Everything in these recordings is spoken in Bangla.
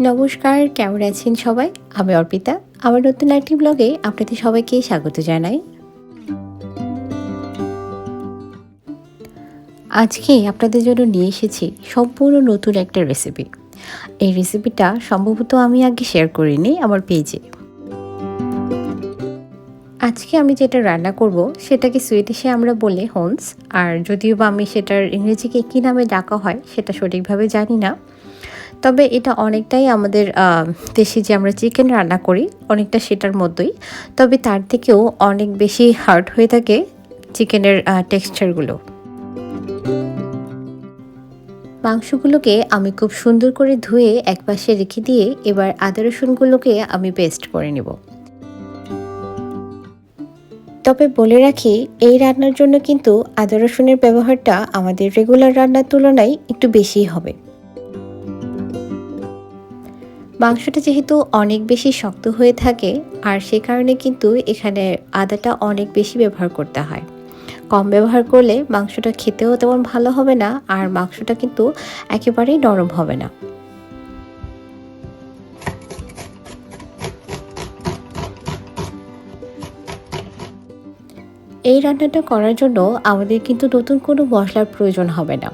নমস্কার, কেমন আছেন সবাই? আমি অর্পিতা। আমার নতুন একটি ব্লগে আপনাদের সবাইকে স্বাগত জানাই। আজকে আপনাদের জন্য নিয়ে এসেছি সম্পূর্ণ নতুন একটা রেসিপি এই রেসিপিটা সম্ভবত আমি আগে শেয়ার করিনি আমার পেজে আজকে আমি যেটা রান্না করব, সেটাকে সুইডিশে আমরা বলি হোন্স আর যদিও বা আমি সেটার ইংরেজিকে কী নামে ডাকা হয়, সেটা সঠিকভাবে জানি না। তবে এটা অনেকটাই আমাদের দেশে যে আমরা চিকেন রান্না করি, অনেকটা সেটার মতোই। তবে তার থেকেও অনেক বেশি হার্ড হয়ে থাকে চিকেনের টেক্সচারগুলো মাংসগুলোকে আমি খুব সুন্দর করে ধুয়ে একপাশে রেখে দিয়ে এবার আদা রসুনগুলোকে আমি পেস্ট করে নেব। তবে বলে রাখি, এই রান্নার জন্য কিন্তু আদা রসুনের ব্যবহারটা আমাদের রেগুলার রান্নার তুলনায় একটু বেশি হবে। মাংসটা যেহেতু অনেক বেশি শক্ত হয়ে থাকে, আর সে কারণে কিন্তু এখানে আদাটা অনেক বেশি ব্যবহার করতে হয়। কম ব্যবহার করলে মাংসটা খেতেও তেমন ভালো হবে না, আর মাংসটা কিন্তু একেবারেই নরম হবে না। এই রান্নাটা করার জন্য আমাদের কিন্তু নতুন কোনো মশলার প্রয়োজন হবে না।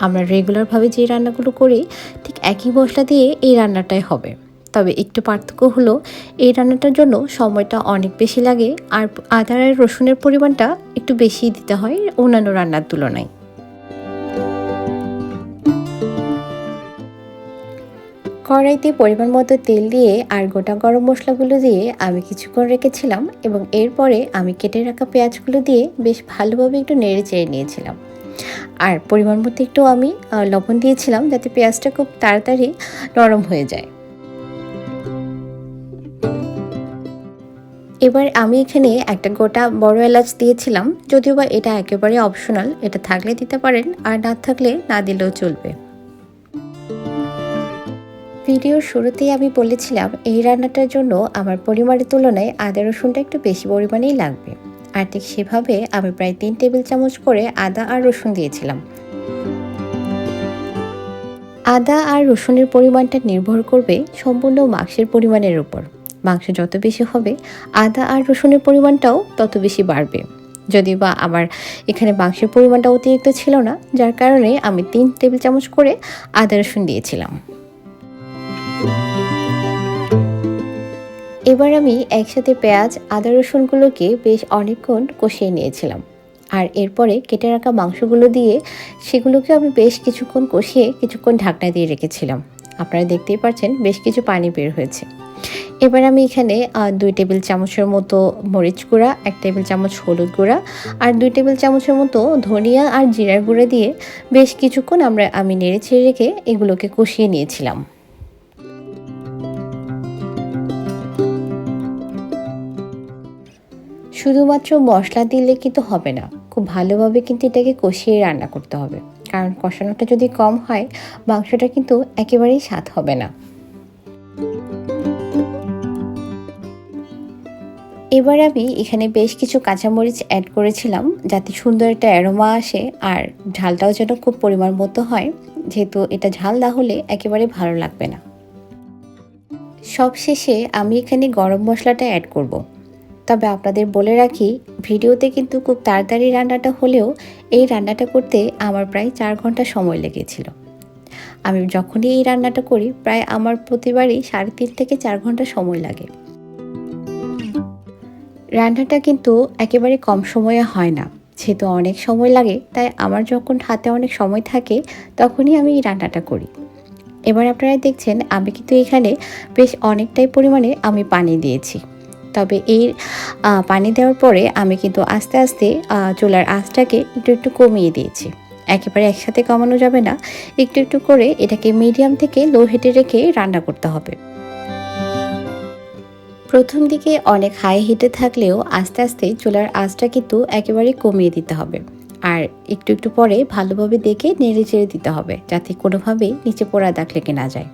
আমরা রেগুলারভাবে যে রান্নাগুলো করি, ঠিক একই মশলা দিয়ে এই রান্নাটাই হবে। তবে একটু পার্থক্য হলো, এই রান্নাটার জন্য সময়টা অনেক বেশি লাগে, আর আদা আর রসুনের পরিমাণটা একটু বেশি দিতে হয় অন্যান্য রান্নার তুলনায়। কড়াইতে পরিমাণ মতো তেল দিয়ে আর গোটা গরম মশলাগুলো দিয়ে আমি কিছুক্ষণ রেখেছিলাম এবং এরপরে আমি কেটে রাখা পেঁয়াজগুলো দিয়ে বেশ ভালোভাবে একটু নেড়ে চেড়ে নিয়েছিলাম। আর পরিমাণ মতো একটু আমি লবণ দিয়েছিলাম যাতে পেঁয়াজটা খুব তাড়াতাড়ি নরম হয়ে যায়। এবার আমি এখানে একটা গোটা বড় এলাচ দিয়েছিলাম, যদিও বা এটা একেবারে অপশনাল এটা থাকলে দিতে পারেন, আর না থাকলে না দিলেও চলবে। ভিডিওর শুরুতেই আমি বলেছিলাম, এই রান্নাটার জন্য আমার পরিমাণের তুলনায় আদা রসুনটা একটু বেশি পরিমাণেই লাগবে। আর ঠিক সেভাবে আমি প্রায় তিন টেবিল চামচ করে আদা আর রসুন দিয়েছিলাম। আদা আর রসুনের পরিমাণটা নির্ভর করবে সম্পূর্ণ মাংসের পরিমাণের উপর। মাংস যত বেশি হবে, আদা আর রসুনের পরিমাণটাও তত বেশি বাড়বে। যদি বা আমার এখানে মাংসের পরিমাণটা অতিরিক্ত ছিল না, যার কারণে আমি তিন টেবিল চামচ করে আদা রসুন দিয়েছিলাম। এবার আমি একসাথে পেঁয়াজ, আদা রসুনগুলোকে বেশ অনেকক্ষণ কষিয়ে নিয়েছিলাম। আর এরপরে কেটে রাখা মাংসগুলো দিয়ে সেগুলোকে আমি বেশ কিছুক্ষণ কষিয়ে কিছুক্ষণ ঢাকনা দিয়ে রেখেছিলাম। আপনারা দেখতেই পাচ্ছেন বেশ কিছু পানি বের হয়েছে। এবার আমি এখানে দুই টেবিল চামচের মতো মরিচ গুঁড়া, এক টেবিল চামচ হলুদ গুঁড়া আর দুই টেবিল চামচের মতো ধনিয়া আর জিরার গুঁড়া দিয়ে বেশ কিছুক্ষণ আমরা, আমি নেড়ে ছেড়ে রেখে এগুলোকে কষিয়ে নিয়েছিলাম। শুধুমাত্র মশলা দিলে কিন্তু হবে না। খুব ভালোভাবে কিন্তু এটাকে কষিয়ে রান্না করতে হবে। কারণ কষানোটা যদি কম হয়, মাংসটা কিন্তু একেবারেই স্বাদ হবে না। এবার আমি এখানে বেশ কিছু কাঁচামরিচ অ্যাড করেছিলাম, যাতে সুন্দর একটা অ্যারোমা আসে, আর ঝালটাও যেন খুব পরিমাণ মতো হয়। যেহেতু এটা ঝাল না হলে একেবারে ভালো লাগবে না। সব শেষে আমি এখানে গরম মশলাটা অ্যাড করব। তবে আপনাদের বলে রাখি, ভিডিওতে কিন্তু খুব তাড়াতাড়ি রান্নাটা হলেও এই রান্নাটা করতে আমার প্রায় চার ঘণ্টা সময় লেগেছিল। আমি যখনই এই রান্নাটা করি, প্রায় আমার প্রতিবারই সাড়ে তিন থেকে চার ঘণ্টা সময় লাগে। রান্নাটা কিন্তু একেবারে কম সময়ে হয় না। যেহেতু অনেক সময় লাগে, তাই আমার যখন হাতে অনেক সময় থাকে, তখনই আমি এই রান্নাটা করি। এবার আপনারা দেখছেন, আমি কিন্তু এখানে বেশ অনেকটাই পরিমাণে আমি পানি দিয়েছি। তবে এই পানি দেওয়ার পরে আমি কিন্তু আস্তে আস্তে চুলার আঁচটাকে একটু একটু কমিয়ে দিয়েছি। একেবারে একসাথে কমানো যাবে না। একটু একটু করে এটাকে মিডিয়াম থেকে লো হিটে রেখে রান্না করতে হবে। প্রথম দিকে অনেক হাই হিটে থাকলেও আস্তে আস্তে চুলার আঁচটা কিন্তু একেবারে কমিয়ে দিতে হবে। আর একটু একটু পরে ভালোভাবে দেখে নেড়ে চেড়ে দিতে হবে, যাতে কোনোভাবেই নিচে পোড়া দাগ লেগে না যায়।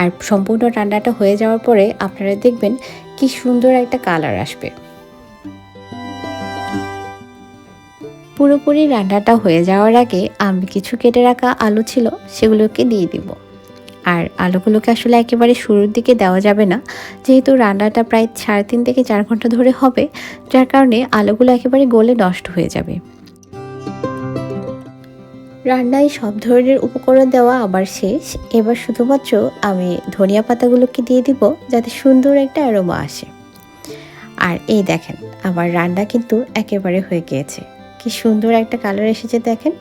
আর সম্পূর্ণ রান্নাটা হয়ে যাওয়ার পরে আপনারা দেখবেন কি সুন্দর একটা কালার আসবে। পুরোপুরি রান্নাটা হয়ে যাওয়ার আগে আমি কিছু কেটে রাখা আলু ছিল, সেগুলোকে দিয়ে দিব। আর আলুগুলোকে আসলে একেবারে শুরুর দিকে দেওয়া যাবে না, যেহেতু রান্নাটা প্রায় সাড়ে তিন থেকে চার ঘণ্টা ধরে হবে, যার কারণে আলুগুলো একেবারে গলে নষ্ট হয়ে যাবে। রান্নায় সব ধরনের উপকরণ দেওয়া আবার শেষ। এবার শুধুমাত্র আমি ধনিয়া পাতাগুলোকে দিয়ে দিব, যাতে সুন্দর একটা অ্যারোমা আসে। আর এই দেখেন, আমার রান্না কিন্তু একেবারে হয়ে গিয়েছে। কি সুন্দর একটা কালার এসেছে দেখেন।